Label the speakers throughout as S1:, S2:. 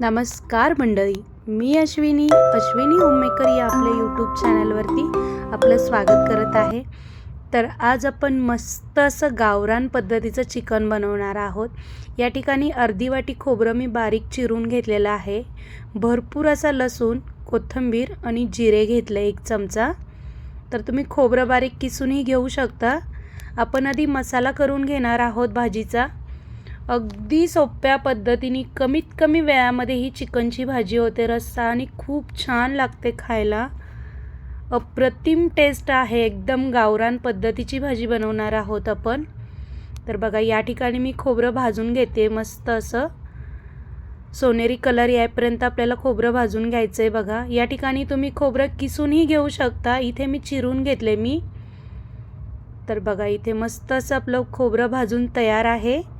S1: नमस्कार मंडळी मी अश्विनी अश्विनी होममेकर या आपल्या यूट्यूब चॅनलवरती आपलं स्वागत करत आहे. तर आज आपण मस्त असं गावरान पद्धतीचं चिकन बनवणार आहोत. या ठिकाणी अर्धी वाटी खोबरं मी बारीक चिरून घेतलेलं आहे. भरपूर असा लसूण कोथिंबीर आणि जिरे घेतलं एक चमचा. तर तुम्ही खोबरं बारीक किसूनही घेऊ शकता. आपण आधी मसाला करून घेणार आहोत भाजीचा. अगदी सोप्या पद्धतीने कमीत कमी वेळामध्ये ही चिकनची भाजी होते. रस्सा आणि खूप छान लागते खायला. अप्रतिम टेस्ट आहे. एकदम गावरान पद्धतीची भाजी बनवणार आहोत आपण. तर बघा या ठिकाणी मी खोबरं भाजून घेते मस्त असं. सोनेरी कलर यायपर्यंत आपल्याला खोबरं भाजून घ्यायचं आहे बघा. या ठिकाणी तुम्ही खोबरं किसूनही घेऊ शकता. इथे मी चिरून घेतले मी. तर बघा इथे मस्त असं आपलं खोबरं भाजून तयार आहे.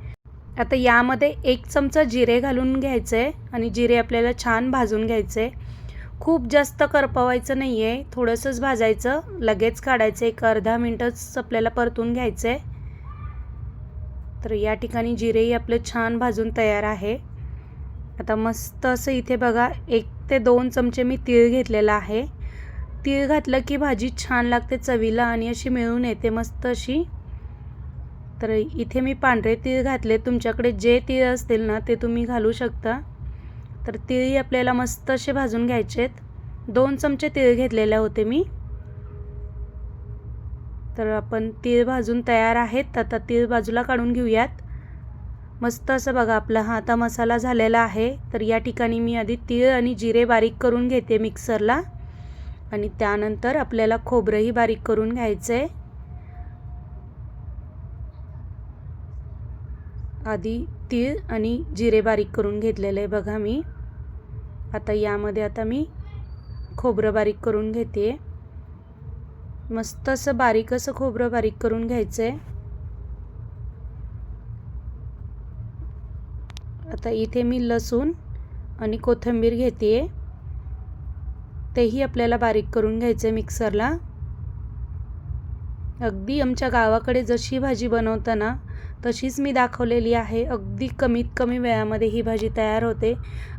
S1: आता यामध्ये एक चमचा जिरे घालून घ्यायचं आहे आणि जिरे आपल्याला छान भाजून घ्यायचे. खूप जास्त करपवायचं नाही आहे थोडंसंच भाजायचं. लगेच काढायचं. एक अर्धा मिनटंच आपल्याला परतून घ्यायचं. आहे तर या ठिकाणी जिरेही आपलं छान भाजून तयार आहे. आता मस्त असं इथे बघा एक ते दोन चमचे मी तीळ घेतलेला आहे. तीळ घातलं की भाजी छान लागते चवीला आणि अशी मिळून येते मस्त अशी. तर इथे मी पांढरे तीळ घातले. तुमच्याकडे जे तीळ असतील ना ते तुम्ही घालू शकता. तर तिळी आपल्याला मस्त असे भाजून घ्यायचे आहेत दोन चमचे तीळ घेतलेले होते मी. तर आपण तीळ भाजून तयार आहेत. आता तीळ बाजूला काढून घेऊयात. मस्त असं बघा आपला हा आता मसाला झालेला आहे. तर या ठिकाणी मी आधी तीळ आणि जिरे बारीक करून घेते मिक्सरला. आणि त्यानंतर आपल्याला खोबरंही बारीक करून घ्यायचं आहे आधी तीळ आणि जिरे बारीक करून घेतलेलं आहे. बघा मी. आता यामध्ये आता मी खोबरं बारीक करून घेते. मस्त असं बारीक असं खोबरं बारीक करून घ्यायचं आहे. आता इथे मी लसूण आणि कोथिंबीर घेते. तेही आपल्याला बारीक करून घ्यायचं आहे मिक्सरला. अगदी आमच्या गावाकडे जशी भाजी बनवताना तशीच मी दाखवलेली आहे. अगदी कमीत कमी वेळामध्ये ही भाजी तयार होते.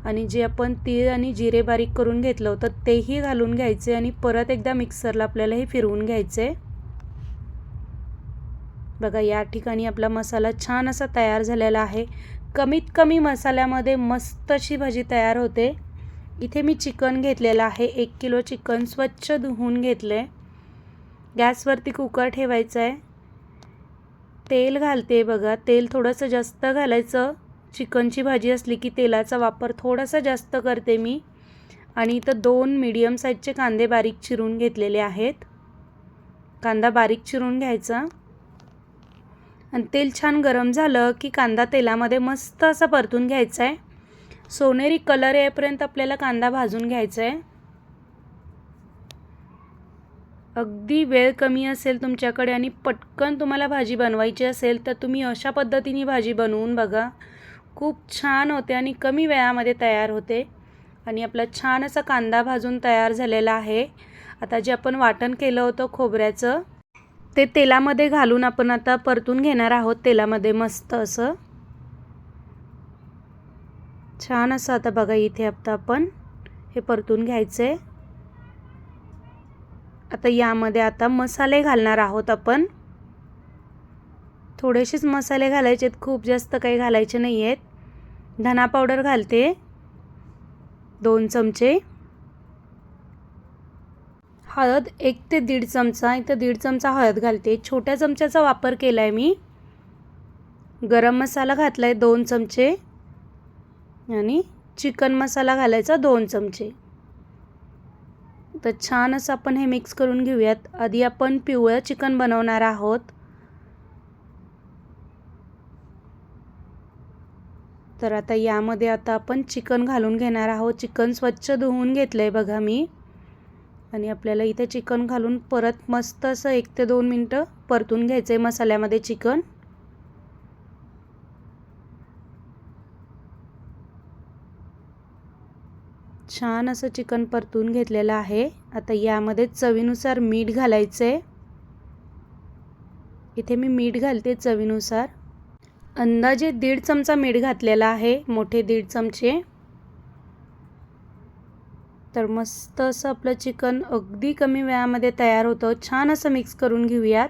S1: आणि जे आपण तीळ आणि जिरे बारीक करून घेतलं होतं तेही घालून घ्यायचे आणि परत एकदा मिक्सरला आपल्याला हे फिरवून घ्यायचे. बघा या ठिकाणी आपला मसाला छान असा तयार झालेला आहे. कमीत कमी मसाल्यामध्ये मस्त अशी भाजी तयार होते. इथे मी चिकन घेतलेलं आहे. एक किलो चिकन स्वच्छ धुवून घेतले गॅसवरती कुकर ठेवायचं आहे तेल घालते बघा. तेल थोडंसं जास्त घालायचं. चिकनची भाजी असली की तेलाचा वापर थोडासा जास्त करते मी. आणि इथं दोन मीडियम साईजचे कांदे बारीक चिरून घेतलेले आहेत. कांदा बारीक चिरून घ्यायचा. आणि तेल छान गरम झालं की कांदा तेलामध्ये मस्त असा परतून घ्यायचा आहे सोनेरी कलर येईपर्यंत आपल्याला कांदा भाजून घ्यायचा आहे अगदी वेळ कमी असेल तुमच्याकडे आणि पटकन तुम्हाला भाजी बनवायची असेल तर तुम्ही अशा पद्धतीने भाजी बनवून बघा. खूप छान होते आणि कमी वेळामध्ये तयार होते. आणि आपला छान असा कांदा भाजून तयार झालेला आहे. आता जे आपण वाटण केलं होतं खोबऱ्याचं ते तेलामध्ये घालून आपण आता परतून घेणार आहोत. तेलामध्ये मस्त असं. छान असं आता बघा इथे आता आपण हे परतून घ्यायचं आहे आता यामध्ये आता मसाले घालणार आहोत आपण. थोडेसेच मसाले घालायचे आहेत खूप जास्त काही घालायचे नाही आहेत धना पावडर घालते. दोन चमचे. हळद एक ते दीड चमचा इथं दीड चमचा हळद घालते. छोट्या चमच्याचा वापर केला आहे मी. गरम मसाला घातला आहे दोन चमचे. आणि चिकन मसाला घालायचा दोन चमचे. तर छान असं आपण हे मिक्स करून घेऊयात. आधी आपण पिवळं चिकन बनवणार आहोत. तर आता यामध्ये आता आपण चिकन घालून घेणार आहोत. चिकन स्वच्छ धुवून घेतलं आहे बघा मी. आणि आपल्याला इथे चिकन घालून परत मस्त असं एक ते दोन मिनटं परतून घ्यायचं आहे मसाल्यामध्ये चिकन. छान असं चिकन परतून घेतलेलं आहे. आता यामध्ये चवीनुसार मीठ घालायचं आहे इथे मी मीठ घालते चवीनुसार. अंदाजे दीड चमचा मीठ घातलेला आहे मोठे दीड चमचे. तर मस्त असं आपलं चिकन अगदी कमी वेळामध्ये तयार होतं. छान असं मिक्स करून घेऊयात.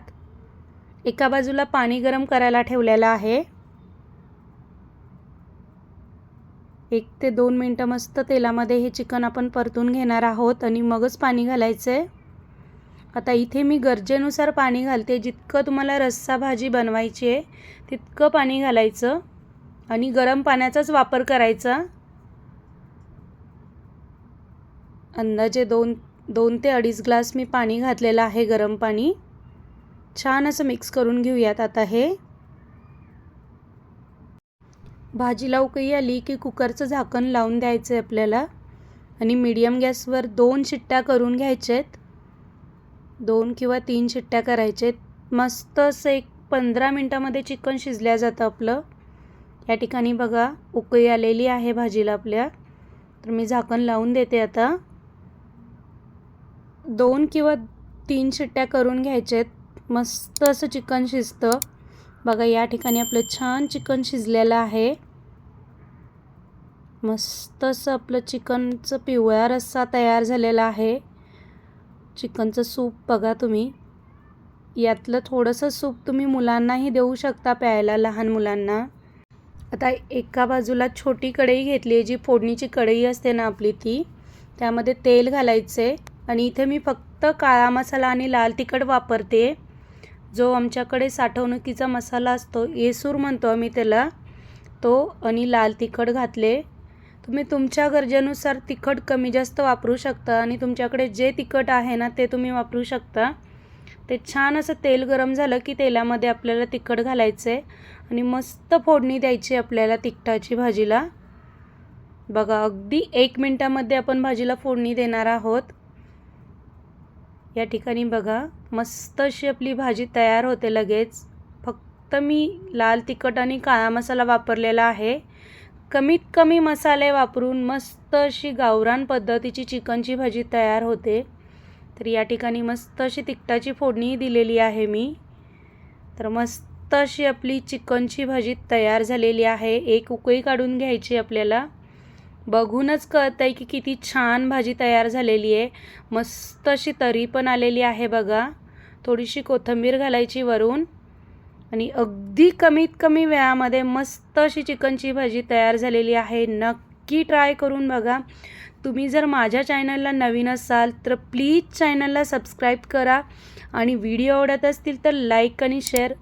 S1: एका बाजूला पाणी गरम करायला ठेवलेलं आहे. एक ते दोन मिनटं मस्त तेलामध्ये हे चिकन आपण परतून घेणार आहोत आणि मगच पाणी घालायचं आहे आता इथे मी गरजेनुसार पाणी घालते. जितकं तुम्हाला रस्सा भाजी बनवायची आहे तितकं पाणी घालायचं आणि गरम पाण्याचाच वापर करायचा. अंदाजे दोन दोन ते अडीच ग्लास मी पाणी घातलेलं आहे गरम पाणी. छान असं मिक्स करून घेऊयात आता हे. भाजीला उकळी आली की कुकरचं झाकण लावून द्यायचं आहे आपल्याला. आणि मीडियम गॅसवर दोन शिट्ट्या करून घ्यायच्या आहेत दोन किंवा तीन शिट्ट्या करायच्या आहेत मस्त असं एक पंधरा मिनटामध्ये चिकन शिजल्या जातं आपलं. या ठिकाणी बघा उकळी आलेली आहे भाजीला आपल्या. तर मी झाकण लावून देते आता. दोन किंवा तीन शिट्ट्या करून घ्यायच्या आहेत मस्त असं चिकन शिजतं. बघा या ठिकाणी आपलं छान चिकन शिजलेलं आहे. मस्त असं आपलं चिकनचं पिवळा रस्सा तयार झालेला आहे. चिकनचं सूप बघा तुम्ही. यातलं थोडंसं सूप तुम्ही मुलांनाही देऊ शकता प्यायला लहान मुलांना. आता एका बाजूला छोटी कढई घेतली आहे जी फोडणीची कढई असते ना आपली ती. त्यामध्ये तेल घालायचे आणि इथे मी फक्त काळा मसाला आणि लाल तिखट वापरते. जो आमच्याकडे साठवणुकीचा मसाला असतो येसूर म्हणतो आम्ही त्याला तो आणि लाल तिखट घातले. तुम्ही तुमच्या गरजेनुसार तिखट कमी जास्त वापरू शकता आणि तुमच्याकडे जे तिखट आहे ना ते तुम्ही वापरू शकता. ते छान असं तेल गरम झालं की तेलामध्ये आपल्याला तिखट घालायचं आहे आणि मस्त फोडणी द्यायची आपल्याला तिखटाची भाजीला. बघा अगदी एक मिनटामध्ये आपण भाजीला फोडणी देणार आहोत. या ठिकाणी बघा मस्त अशी आपली भाजी तयार होते लगेच. फक्त मी लाल तिखट आणि काळा मसाला वापरलेला आहे. कमीत कमी मसाले वापरून मस्त अशी गावरान पद्धतीची चिकनची भाजी तयार होते. तर या ठिकाणी मस्त अशी तिखटाची फोडणी दिलेली आहे मी. तर मस्त अशी आपली चिकनची भाजी तयार झालेली आहे. एक उकळी काढून घ्यायची आपल्याला. बघूनच कळतं आहे की किती छान भाजी तयार झालेली आहे. मस्त अशी तरी पण आलेली आहे बघा. थोडीशी कोथिंबीर घालायची वरून. आणि अगदी कमीत कमी वेळामध्ये मस्त अशी चिकनची भाजी तयार झालेली आहे. नक्की ट्राय करून बघा. तुम्ही जर माझ्या चॅनलला नवीन असाल तर प्लीज चॅनलला सबस्क्राईब करा. आणि व्हिडिओ आवडत असतील तर लाईक आणि शेअर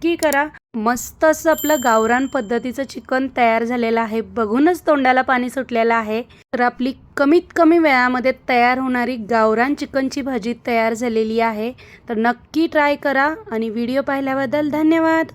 S1: नक्की करा. मस्त असं आपलं गावरान पद्धतीचं चिकन तयार झालेलं आहे. बघूनच तोंडाला पाणी सुटलेलं आहे. तर आपली कमीत कमी वेळामध्ये तयार होणारी गावरान चिकनची भाजी तयार झालेली आहे. तर नक्की ट्राय करा आणि व्हिडिओ पाहिल्याबद्दल धन्यवाद.